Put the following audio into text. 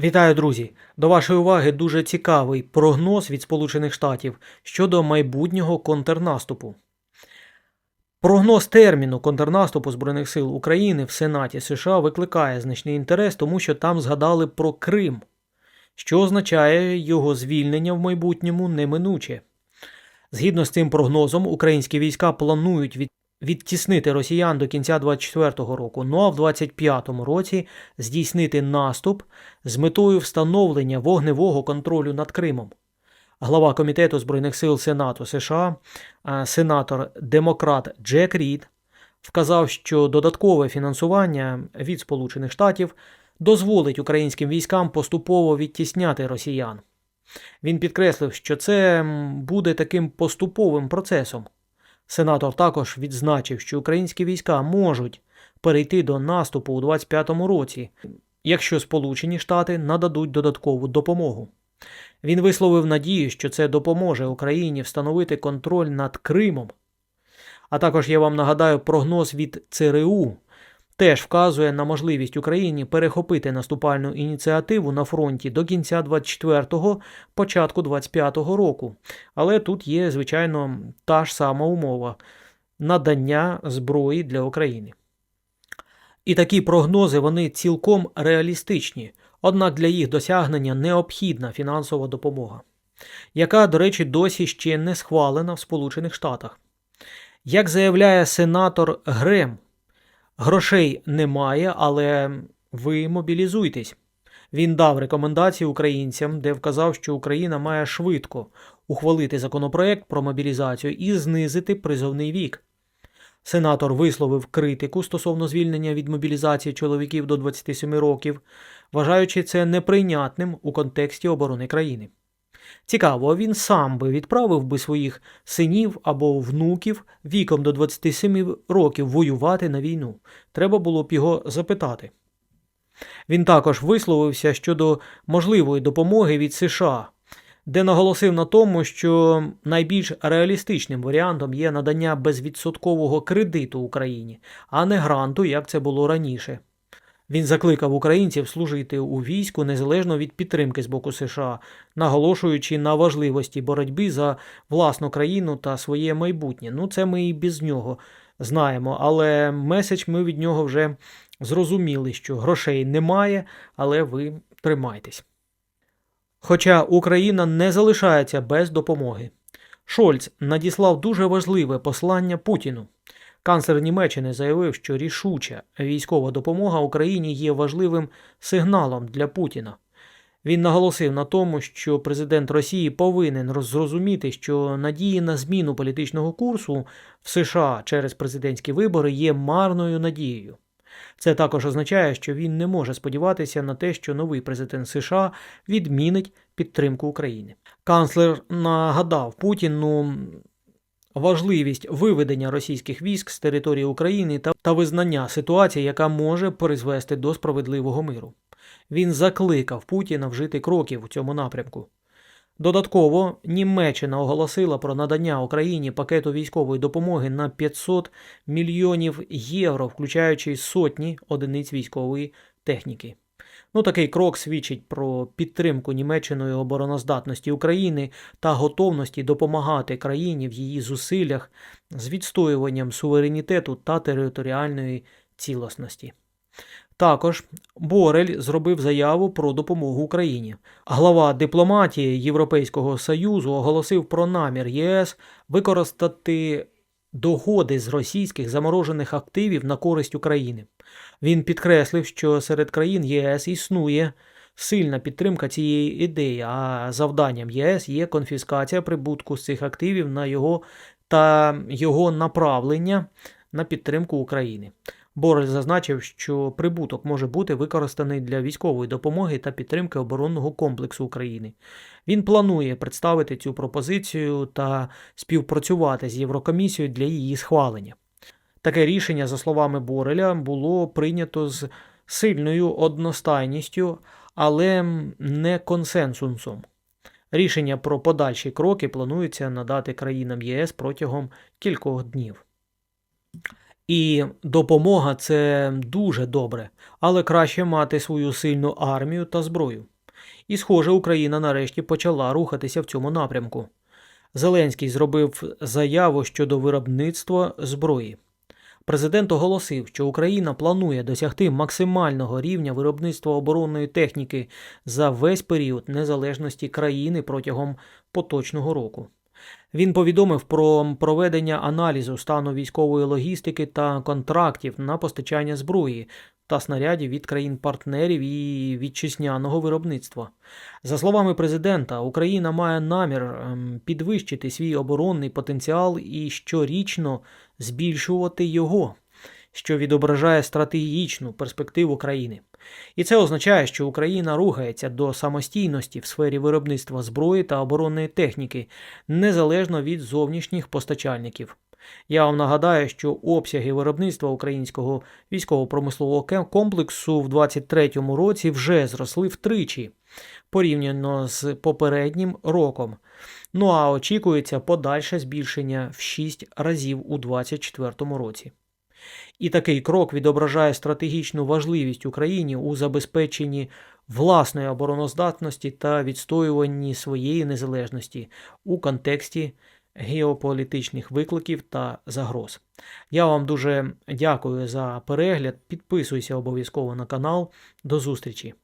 Вітаю, друзі! До вашої уваги дуже цікавий прогноз від Сполучених Штатів щодо майбутнього контрнаступу. Прогноз терміну контрнаступу Збройних сил України в Сенаті США викликає значний інтерес, тому що там згадали про Крим, що означає його звільнення в майбутньому неминуче. Згідно з цим прогнозом, українські війська планують від... відтіснити росіян до кінця 24-го року, ну а в 25-му році здійснити наступ з метою встановлення вогневого контролю над Кримом. Глава Комітету Збройних сил Сенату США, сенатор демократ Джек Рід, вказав, що додаткове фінансування від Сполучених Штатів дозволить українським військам поступово відтісняти росіян. Він підкреслив, що це буде таким поступовим процесом. Сенатор також відзначив, що українські війська можуть перейти до наступу у 25-му році, якщо Сполучені Штати нададуть додаткову допомогу. Він висловив надію, що це допоможе Україні встановити контроль над Кримом. А також я вам нагадаю прогноз від ЦРУ. Теж вказує на можливість Україні перехопити наступальну ініціативу на фронті до кінця 24-го, початку 25-го року. Але тут є, звичайно, та ж сама умова надання зброї для України. І такі прогнози вони цілком реалістичні, однак для їх досягнення необхідна фінансова допомога, яка, до речі, досі ще не схвалена в Сполучених Штатах. Як заявляє сенатор Грем, грошей немає, але ви мобілізуйтесь. Він дав рекомендації українцям, де вказав, що Україна має швидко ухвалити законопроект про мобілізацію і знизити призовний вік. Сенатор висловив критику стосовно звільнення від мобілізації чоловіків до 27 років, вважаючи це неприйнятним у контексті оборони країни. Цікаво, він сам би відправив би своїх синів або внуків віком до 27 років воювати на війну. Треба було б його запитати. Він також висловився щодо можливої допомоги від США, де наголосив на тому, що найбільш реалістичним варіантом є надання безвідсоткового кредиту Україні, а не гранту, як це було раніше. Він закликав українців служити у війську незалежно від підтримки з боку США, наголошуючи на важливості боротьби за власну країну та своє майбутнє. Ну, це ми і без нього знаємо, але меседж ми від нього вже зрозуміли, що грошей немає, але ви тримайтесь. Хоча Україна не залишається без допомоги. Шольц надіслав дуже важливе послання Путіну. Канцлер Німеччини заявив, що рішуча військова допомога Україні є важливим сигналом для Путіна. Він наголосив на тому, що президент Росії повинен зрозуміти, що надії на зміну політичного курсу в США через президентські вибори є марною надією. Це також означає, що він не може сподіватися на те, що новий президент США відмінить підтримку України. Канцлер нагадав Путіну важливість виведення російських військ з території України та, та визнання ситуації, яка може призвести до справедливого миру. Він закликав Путіна вжити кроків у цьому напрямку. Додатково, Німеччина оголосила про надання Україні пакету військової допомоги на 500 мільйонів євро, включаючи сотні одиниць військової техніки. Ну, такий крок свідчить про підтримку Німеччиною обороноздатності України та готовності допомагати країні в її зусиллях з відстоюванням суверенітету та територіальної цілісності. Також Борель зробив заяву про допомогу Україні. Глава дипломатії Європейського Союзу оголосив про намір ЄС використати догоди з російських заморожених активів на користь України. Він підкреслив, що серед країн ЄС існує сильна підтримка цієї ідеї, а завданням ЄС є конфіскація прибутку з цих активів на його та його направлення на підтримку України. Борель зазначив, що прибуток може бути використаний для військової допомоги та підтримки оборонного комплексу України. Він планує представити цю пропозицію та співпрацювати з Єврокомісією для її схвалення. Таке рішення, за словами Бореля, було прийнято з сильною одностайністю, але не консенсусом. Рішення про подальші кроки планується надати країнам ЄС протягом кількох днів. І допомога це дуже добре, але краще мати свою сильну армію та зброю. І, схоже, Україна нарешті почала рухатися в цьому напрямку. Зеленський зробив заяву щодо виробництва зброї. Президент оголосив, що Україна планує досягти максимального рівня виробництва оборонної техніки за весь період незалежності країни протягом поточного року. Він повідомив про проведення аналізу стану військової логістики та контрактів на постачання зброї та снарядів від країн-партнерів і вітчизняного виробництва. За словами президента, Україна має намір ем, підвищити свій оборонний потенціал і щорічно збільшувати його, що відображає стратегічну перспективу країни. І це означає, що Україна рухається до самостійності в сфері виробництва зброї та оборонної техніки, незалежно від зовнішніх постачальників. Я вам нагадаю, що обсяги виробництва українського військово-промислового комплексу в 2023 році вже зросли втричі порівняно з попереднім роком. Ну а очікується подальше збільшення в 6 разів у 2024 році. І такий крок відображає стратегічну важливість Україні у забезпеченні власної обороноздатності та відстоюванні своєї незалежності у контексті геополітичних викликів та загроз. Я вам дуже дякую за перегляд. Підписуйся обов'язково на канал. До зустрічі!